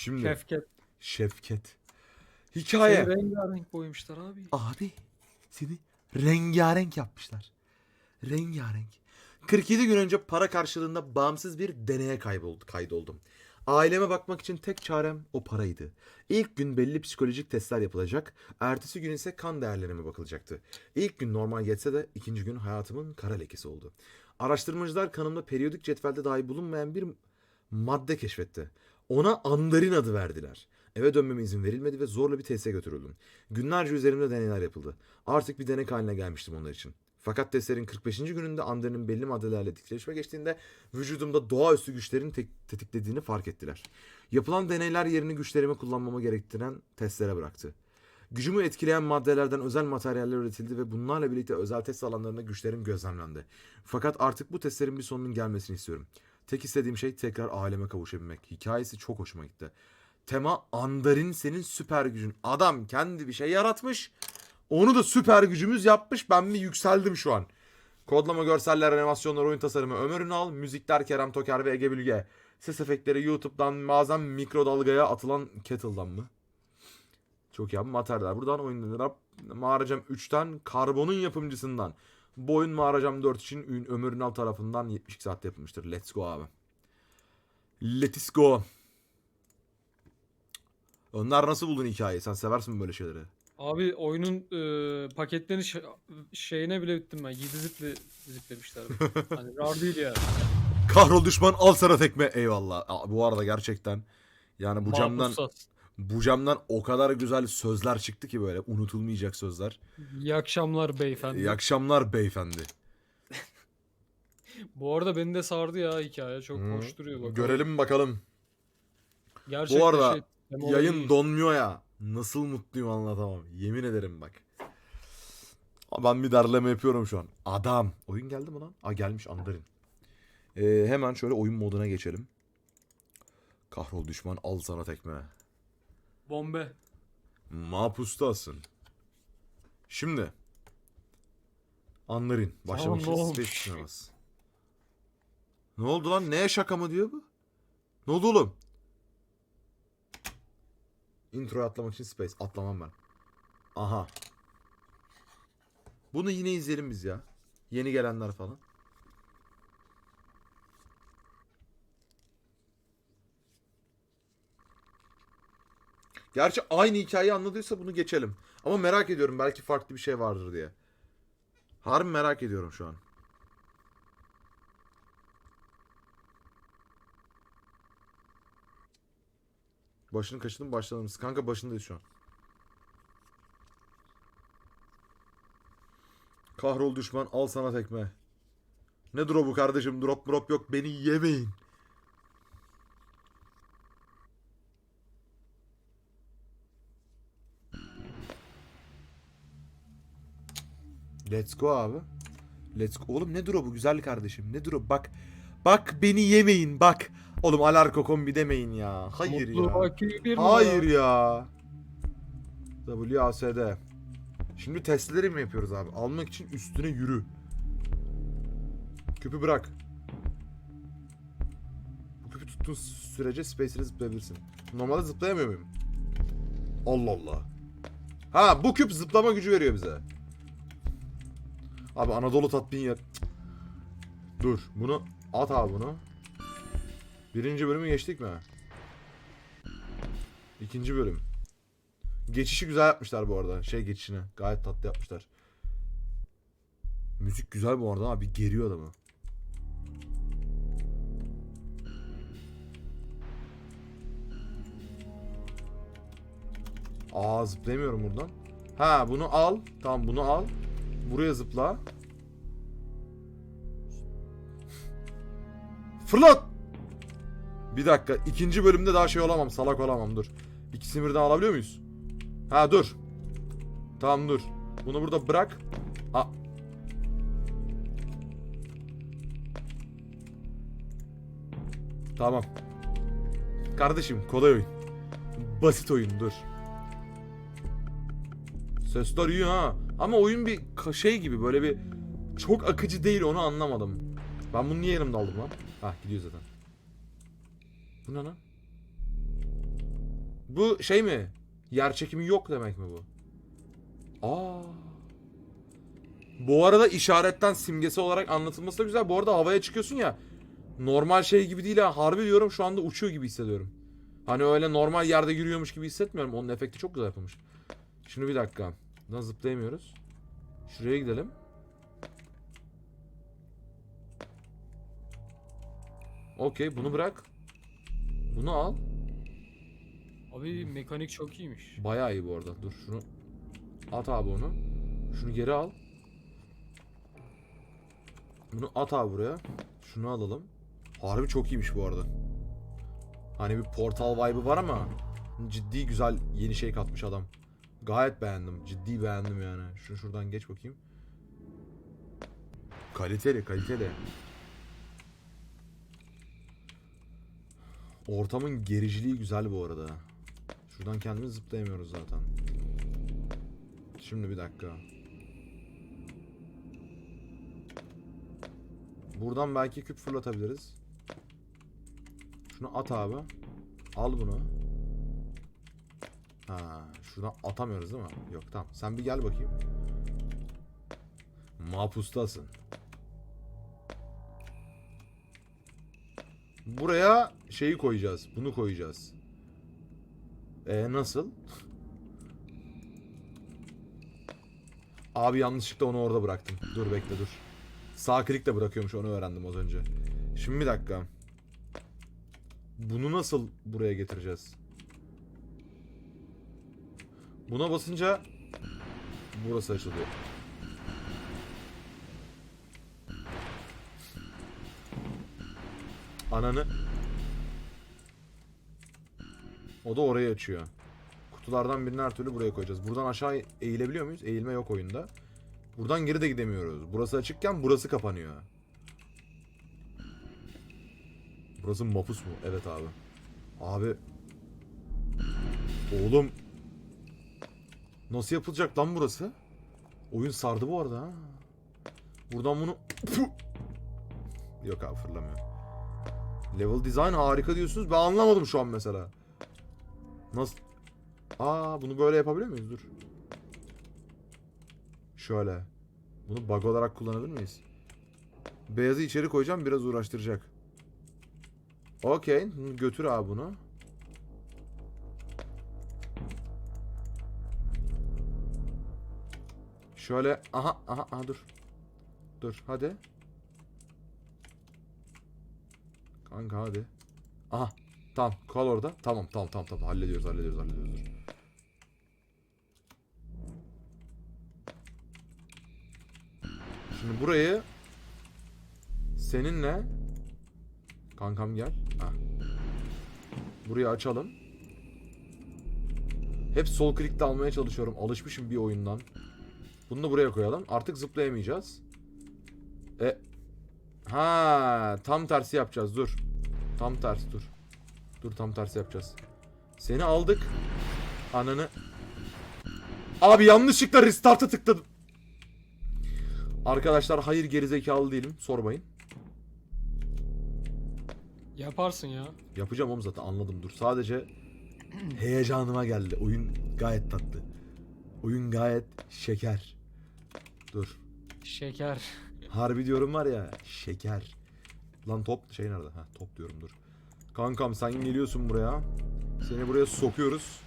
Şimdi Şefket. Şefket. Hikaye. Seni rengarenk boymuşlar abi. Abi seni rengarenk yapmışlar. Rengarenk. 47 gün önce para karşılığında bağımsız bir deneye kayboldu, kaydoldum. Aileme bakmak için tek çarem o paraydı. İlk gün belli psikolojik testler yapılacak, ertesi gün ise kan değerlerime bakılacaktı. İlk gün normal geçse de ikinci gün hayatımın kara lekesi oldu. Araştırmacılar kanımda periyodik cetvelde dahi bulunmayan bir madde keşfetti. Ona andarin adı verdiler. Eve dönmeme izin verilmedi ve zorla bir teste götürüldüm. Günlerce üzerimde deneyler yapıldı. Artık bir denek haline gelmiştim onlar için. Fakat testlerin 45. gününde Ander'in belli maddelerle titreşime geçtiğinde vücudumda doğaüstü güçlerin te- tetiklediğini fark ettiler. Yapılan deneyler yerini güçlerimi kullanmama gerektiren testlere bıraktı. Gücümü etkileyen maddelerden özel materyaller üretildi ve bunlarla birlikte özel test alanlarında güçlerim gözlemlendi. Fakat artık bu testlerin bir sonunun gelmesini istiyorum. Tek istediğim şey tekrar aileme kavuşabilmek. Hikayesi çok hoşuma gitti. Tema Andar'in senin süper gücün. Adam kendi bir şey yaratmış. Onu da süper gücümüz yapmış. Ben bir yükseldim şu an. Kodlama, görseller, animasyonlar, oyun tasarımı Ömer Ünal, müzikler Kerem Toker ve Ege Bilge. Ses efektleri YouTube'dan bazen mikrodalgaya atılan Kettle'dan mı? Çok iyi abi. Materyaller. Buradan oyunlar. Mağaracam 3'ten Karbon'un yapımcısından. Bu oyun Mağaracam 4 için Ün- Ömer Ünal tarafından 72 saatte yapılmıştır. Let's go abi. Let's go. Önder nasıl buldun hikayeyi? Sen seversin böyle şeyleri. Abi oyunun e, paketlerini şeyine bile bittim ben. 7 ziple ziplemişler. hani rar değil yani. Kahrol düşman al sana tekme. Eyvallah. Aa, Bu arada gerçekten yani bu camdan Mahpussat. Bu camdan o kadar güzel sözler çıktı ki böyle unutulmayacak sözler. İyi akşamlar beyefendi. İyi akşamlar beyefendi. Bu arada beni de sardı ya hikaye. Çok Hı. hoş duruyor. Bakalım. Görelim bakalım. Gerçekten Bu arada şey, Yayın iyi. donmuyor ya. Nasıl mutluyum anlatamam. Yemin ederim bak. Ben bir derleme yapıyorum şu an. Adam. Oyun geldi mi lan? Aa gelmiş Andarin. Ee, hemen şöyle oyun moduna geçelim. Kahrol düşman al sana tekme. Bombe. Mapustasın. Şimdi. Anların. Başlamak Tamam, için ne Space olmuş? tuşuna bas. Ne oldu lan? Neye şaka mı diyor bu? Ne oldu oğlum? Introya atlamak için Space. Atlamam ben. Aha. Bunu yine izleyelim biz ya. Yeni gelenler falan. Gerçi aynı hikayeyi anladıysa bunu geçelim. Ama merak ediyorum belki farklı bir şey vardır diye. Harbi merak ediyorum şu an. Başını kaçırdın başladınız. Kanka başındayız şu an. Kahrol düşman al sana tekme. Ne drop'u kardeşim drop drop yok beni yemeyin. Let's go abi. Let's go. Oğlum ne drop'u güzel kardeşim. Ne drop bak. Bak beni yemeyin bak. Oğlum alarko kombi demeyin ya. Hayır Mutlu ya. Hayır ya. WASD. Şimdi testleri mi yapıyoruz abi? Almak için üstüne yürü. Küpü bırak. Bu küpü tuttuğun sürece space'e zıplayabilirsin. Normalde zıplayamıyor muyum? Allah Allah. Ha bu küp zıplama gücü veriyor bize. Abi Anadolu tatbin yer. Dur bunu at abi bunu. Birinci bölümü geçtik mi? İkinci bölüm. Geçişi güzel yapmışlar bu arada. Şey geçişini. Gayet tatlı yapmışlar. Müzik güzel bu arada abi. Geriyor adamı. Aa zıplayamıyorum buradan. Ha bunu al. Tamam bunu al. Buraya zıpla. Fırlat! Bir dakika. ikinci bölümde daha şey olamam. Salak olamam. Dur. İkisini birden alabiliyor muyuz? Ha dur. Tamam dur. Bunu burada bırak. A tamam. Kardeşim kolay oyun. Basit oyun dur. Sesler iyi ha. Ama oyun bir şey gibi böyle bir çok akıcı değil onu anlamadım. Ben bunu niye elimde aldım lan? Ha gidiyor zaten. Bu ne lan? Bu şey mi? Yer çekimi yok demek mi bu? Aa. Bu arada işaretten simgesi olarak anlatılması da güzel. Bu arada havaya çıkıyorsun ya. Normal şey gibi değil ha. Harbi diyorum şu anda uçuyor gibi hissediyorum. Hani öyle normal yerde yürüyormuş gibi hissetmiyorum. Onun efekti çok güzel yapılmış. Şimdi bir dakika. Buradan zıplayamıyoruz. Şuraya gidelim. Okey bunu bırak. Bunu al. Abi mekanik çok iyiymiş. Bayağı iyi bu arada. Dur şunu. At abi onu. Şunu geri al. Bunu at abi buraya. Şunu alalım. Harbi çok iyiymiş bu arada. Hani bir portal vibe'ı var ama ciddi güzel yeni şey katmış adam. Gayet beğendim. Ciddi beğendim yani. Şunu şuradan geç bakayım. Kaliteli, kaliteli. Ortamın gericiliği güzel bu arada. Şuradan kendimiz zıplayamıyoruz zaten. Şimdi bir dakika. Buradan belki küp fırlatabiliriz. Şunu at abi. Al bunu. Ha, şuradan atamıyoruz değil mi? Yok tamam. Sen bir gel bakayım. Mapustasın. Buraya şeyi koyacağız. Bunu koyacağız. E nasıl? Abi yanlışlıkla onu orada bıraktım. Dur bekle dur. Sağ klikle bırakıyormuş onu öğrendim az önce. Şimdi bir dakika. Bunu nasıl buraya getireceğiz? Buna basınca burası açılıyor. Ananı. O da orayı açıyor. Kutulardan birini her türlü buraya koyacağız. Buradan aşağı eğilebiliyor muyuz? Eğilme yok oyunda. Buradan geri de gidemiyoruz. Burası açıkken burası kapanıyor. Burası mapus mu? Evet abi. Abi. Oğlum. Nasıl yapılacak lan burası? Oyun sardı bu arada ha. Buradan bunu... Yok abi fırlamıyor. Level design harika diyorsunuz. Ben anlamadım şu an mesela. Nasıl? Aa bunu böyle yapabiliyor muyuz? Dur. Şöyle. Bunu bug olarak kullanabilir miyiz? Beyazı içeri koyacağım biraz uğraştıracak. Okey. Götür abi bunu. Şöyle. Aha aha aha dur. Dur hadi. Kanka hadi. Aha. Tamam kal orada. Tamam tamam tamam tamam hallediyoruz hallediyoruz hallediyoruz. Şimdi burayı seninle kankam gel. Ha. Burayı açalım. Hep sol klikte almaya çalışıyorum. Alışmışım bir oyundan. Bunu da buraya koyalım. Artık zıplayamayacağız. E Ha, tam tersi yapacağız. Dur. Tam tersi dur. Dur tam tersi yapacağız. Seni aldık. Ananı. Abi yanlışlıkla restart'a tıkladım. Arkadaşlar hayır gerizekalı değilim. Sormayın. Yaparsın ya. Yapacağım oğlum zaten anladım dur. Sadece heyecanıma geldi. Oyun gayet tatlı. Oyun gayet şeker. Dur. Şeker. Harbi diyorum var ya şeker. Lan top şey nerede? Ha top diyorum dur. Kankam sen geliyorsun buraya. Seni buraya sokuyoruz.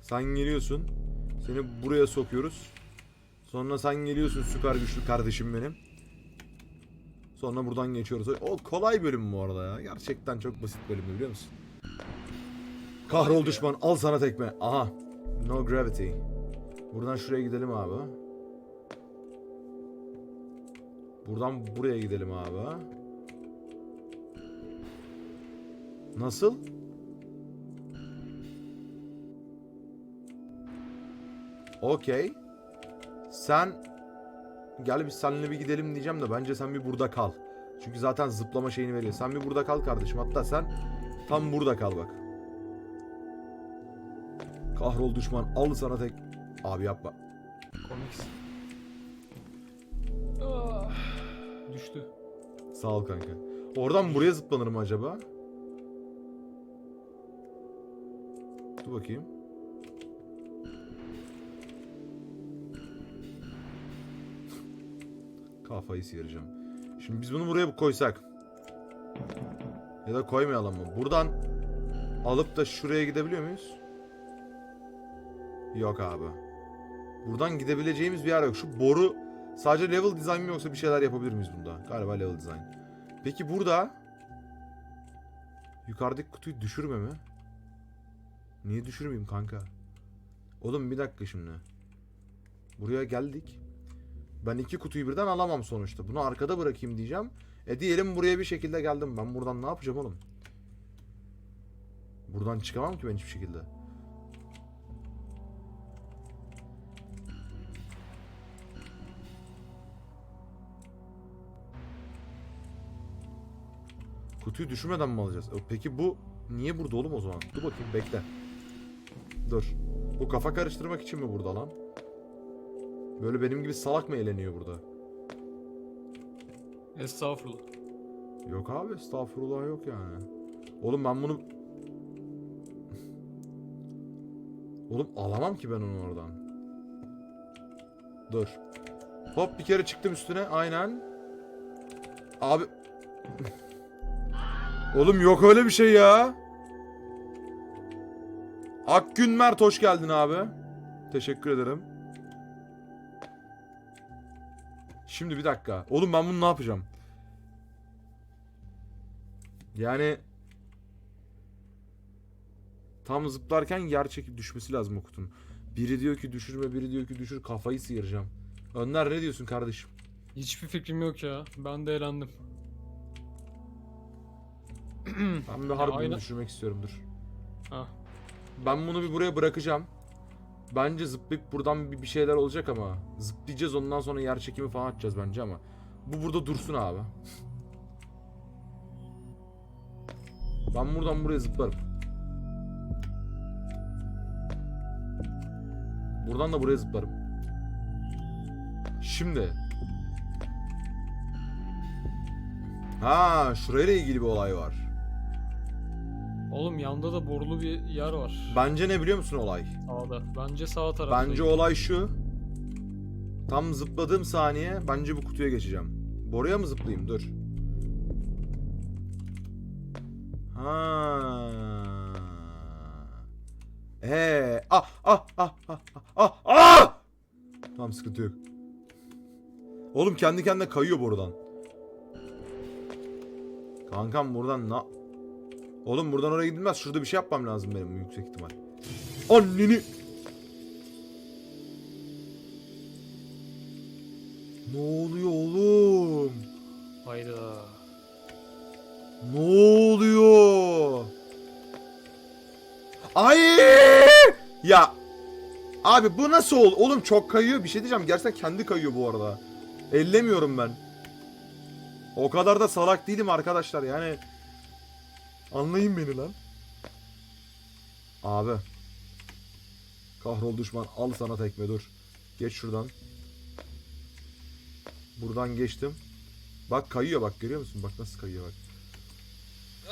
Sen geliyorsun. Seni buraya sokuyoruz. Sonra sen geliyorsun süper güçlü kardeşim benim. Sonra buradan geçiyoruz. O kolay bölüm bu arada ya. Gerçekten çok basit bölüm biliyor musun? Kahrol düşman al sana tekme. Aha. No gravity. Buradan şuraya gidelim abi. Buradan buraya gidelim abi. Nasıl? Okey. Sen gel biz seninle bir gidelim diyeceğim de bence sen bir burada kal. Çünkü zaten zıplama şeyini veriyor. Sen bir burada kal kardeşim. Hatta sen tam burada kal bak. Kahrol düşman al sana tek. Abi yapma. Komiksin. Düştü. Sağ ol kanka. Oradan buraya zıplanır mı acaba? Dur bakayım. Kafayı sıyıracağım. Şimdi biz bunu buraya koysak. Ya da koymayalım mı? Buradan alıp da şuraya gidebiliyor muyuz? Yok abi. Buradan gidebileceğimiz bir yer yok. Şu boru sadece level design mi yoksa bir şeyler yapabilir miyiz bunda? Galiba level design. Peki burada yukarıdaki kutuyu düşürme mi? Niye düşürmeyeyim kanka? Oğlum bir dakika şimdi. Buraya geldik. Ben iki kutuyu birden alamam sonuçta. Bunu arkada bırakayım diyeceğim. E diyelim buraya bir şekilde geldim. Ben buradan ne yapacağım oğlum? Buradan çıkamam ki ben hiçbir şekilde. Kutuyu düşürmeden mi alacağız? E, Peki bu niye burada oğlum o zaman? Dur bakayım bekle. Dur. Bu kafa karıştırmak için mi burada lan? Böyle benim gibi salak mı eğleniyor burada? Estağfurullah. Yok abi estağfurullah yok yani. Oğlum ben bunu... Oğlum alamam ki ben onu oradan. Dur. Hop bir kere çıktım üstüne aynen. Abi... Oğlum yok öyle bir şey ya. Akgün Mert hoş geldin abi. Teşekkür ederim. Şimdi bir dakika. Oğlum ben bunu ne yapacağım? Yani tam zıplarken yer çekip düşmesi lazım o kutunun. Biri diyor ki düşürme, biri diyor ki düşür. Kafayı sıyıracağım. Önder ne diyorsun kardeşim? Hiçbir fikrim yok ya. Ben de eğlendim. Ben bir harbiden aynen. düşürmek istiyorum dur. Ha. Ben bunu bir buraya bırakacağım. Bence zıplayıp buradan bir, bir şeyler olacak ama. Zıplayacağız ondan sonra yer çekimi falan atacağız bence ama. Bu burada dursun abi. Ben buradan buraya zıplarım. Buradan da buraya zıplarım. Şimdi. Ha, şurayla ilgili bir olay var. Oğlum yanda da borulu bir yer var. Bence ne biliyor musun olay? Sağda. Bence sağ tarafta. Bence olay şu. Tam zıpladığım saniye bence bu kutuya geçeceğim. Boruya mı zıplayayım? Dur. Ha. Ee, ah ah ah ah ah ah. Tamam sıkıntı yok. Oğlum kendi kendine kayıyor borudan. Kankam buradan na... Oğlum buradan oraya gidilmez. Şurada bir şey yapmam lazım benim yüksek ihtimal. Anneni... Ne oluyor oğlum? Hayda. Ne oluyor? Ay! Ya Abi bu nasıl ol? Oğlum çok kayıyor. Bir şey diyeceğim. Gerçekten kendi kayıyor bu arada. Ellemiyorum ben. O kadar da salak değilim arkadaşlar. Yani anlayın beni lan. Abi. Kahrol düşman. Al sana tekme dur. Geç şuradan. Buradan geçtim. Bak kayıyor bak görüyor musun? Bak nasıl kayıyor bak.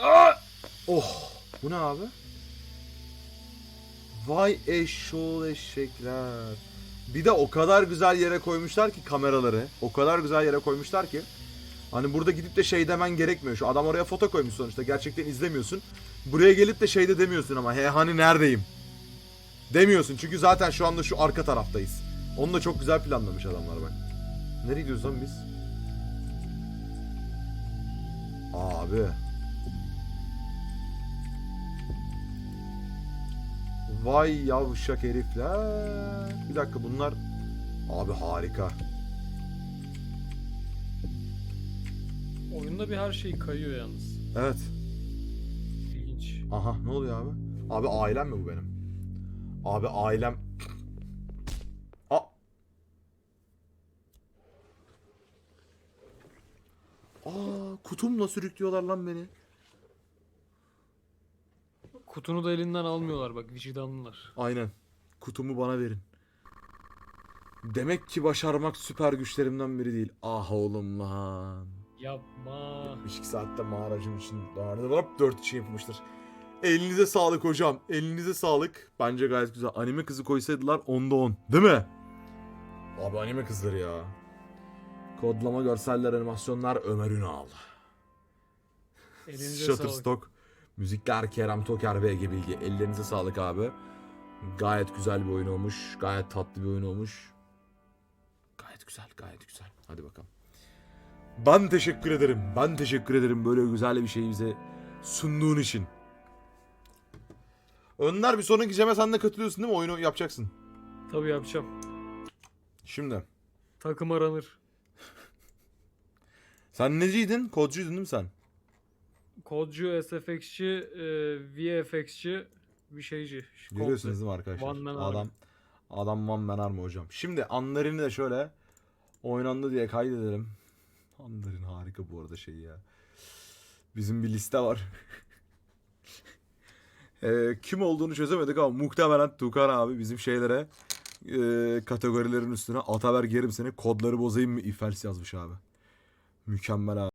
Aa! Oh! Bu ne abi? Vay eşşoğlu eşekler. Bir de o kadar güzel yere koymuşlar ki kameraları. O kadar güzel yere koymuşlar ki. Hani burada gidip de şey demen gerekmiyor. Şu adam oraya foto koymuş sonuçta. Gerçekten izlemiyorsun. Buraya gelip de şey de demiyorsun ama. He hani neredeyim? Demiyorsun. Çünkü zaten şu anda şu arka taraftayız. Onu da çok güzel planlamış adamlar bak. Nereye gidiyoruz lan biz? Abi. Vay yavşak herifler. Bir dakika bunlar... Abi harika. Oyunda bir her şey kayıyor yalnız. Evet. İlginç. Aha ne oluyor abi? Abi ailem mi bu benim? Abi ailem... A Aa kutumla sürüklüyorlar lan beni. Kutunu da elinden almıyorlar bak vicdanlılar. Aynen. Kutumu bana verin. Demek ki başarmak süper güçlerimden biri değil. Ah oğlum lan. Yapma. 72 saatte mağaracım için hop 4 için yapılmıştır. Elinize sağlık hocam. Elinize sağlık. Bence gayet güzel. Anime kızı koysaydılar onda 10. Değil mi? Abi anime kızları ya. Kodlama görseller animasyonlar Ömer Ünal. Elinize sağlık. Shutterstock. Müzikler Kerem Toker ve Ege Bilgi. Ellerinize sağlık abi. Gayet güzel bir oyun olmuş. Gayet tatlı bir oyun olmuş. Gayet güzel, gayet güzel. Hadi bakalım. Ben teşekkür ederim. Ben teşekkür ederim böyle güzel bir şeyi bize sunduğun için. Önder bir sonraki ceme sen de katılıyorsun değil mi? Oyunu yapacaksın. Tabii yapacağım. Şimdi. Takım aranır. Sen neciydin? Kodcuydun değil mi sen? Kodcu, SFX'ci, e, VFX'ci, bir şeyci. Görüyorsunuz değil mi arkadaşlar? One man adam adam one man army hocam. Şimdi anlarını da şöyle oynandı diye kaydedelim. Anların harika bu arada şey ya. Bizim bir liste var. Ee, kim olduğunu çözemedik ama muhtemelen Tukan abi bizim şeylere e, kategorilerin üstüne Ataber gerim seni kodları bozayım mı ifels yazmış abi. Mükemmel abi.